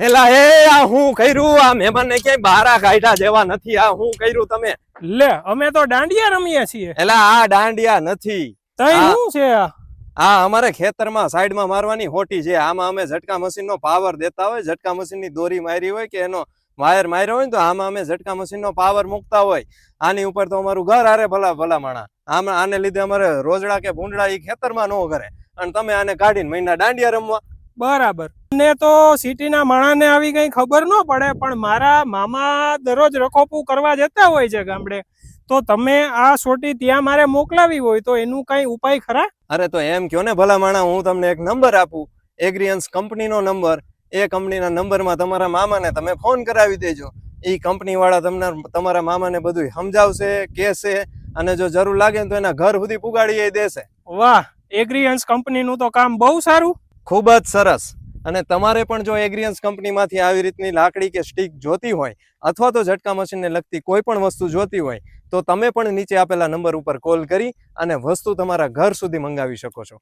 એલા એ આ હું કર્યું? આ મહેમાનને ક્યાંય બારા કાઢ્યા જેવા નથી. આ હું કર્યું તમે? લે અમે તો દાંડિયા રમીએ છીએ. એલા આ દાંડિયા નથી. તઈ શું છે? આ? આ અમારે ખેતરમાં સાઈડમાં મારવાની હોટી છે. આમાં અમે ઝટકા મશીનનો પાવર દેતા હોય ઝટકા મશીનની દોરી મારી હોય કે એનો વાયર માર્યો હોય તો આમાં અમે ઝટકા મશીનનો પાવર મૂકતા હોય. આની ઉપર તો અમારું ઘર આરે ભલા ભલા માણા. આમ આને લીધે અમારે રોજડા કે ભૂંડડા એ ખેતરમાં ન કરે અને તમે આને કાઢીને મહિના દાંડિયા રમવા. બરાબર. ને તો સિટીના માણાને આવી કંઈ ખબર ન પડે પણ મારા મામા દરરોજ રખોપું કરવા જતા હોય છે ગામડે. તો તમે આ સોટી ત્યાં મારે મોકલાવી હોય તો એનું કઈ ઉપાય ખરા? અરે તો એમ કયો ને ભલા માણા હું તમને એક નંબર આપું. એગ્રીયન્સ કંપનીનો નંબર. એ કંપનીના નંબરમાં તમારા મામાને તમે ફોન કરાવી દેજો. એ કંપની વાળા તમને તમારા મામાને બધું સમજાવશે કહેશે અને જો જરૂર લાગે ને તો એના ઘર સુધી પુગાડી દેશે. વાહ! એગ્રીયન્સ કંપનીનું તો કામ બહુ સારું. ખૂબ જ સરસ. અને તમારે પણ જો એગ્રીયન્સ કંપનીમાંથી આવી રીતની લાકડી કે સ્ટીક જોતી હોય અથવા તો ઝટકા મશીનને લગતી કોઈ પણ વસ્તુ જોતી હોય, તો તમે પણ નીચે આપેલા નંબર ઉપર કોલ કરી અને વસ્તુ તમારા ઘર સુધી મંગાવી શકો છો.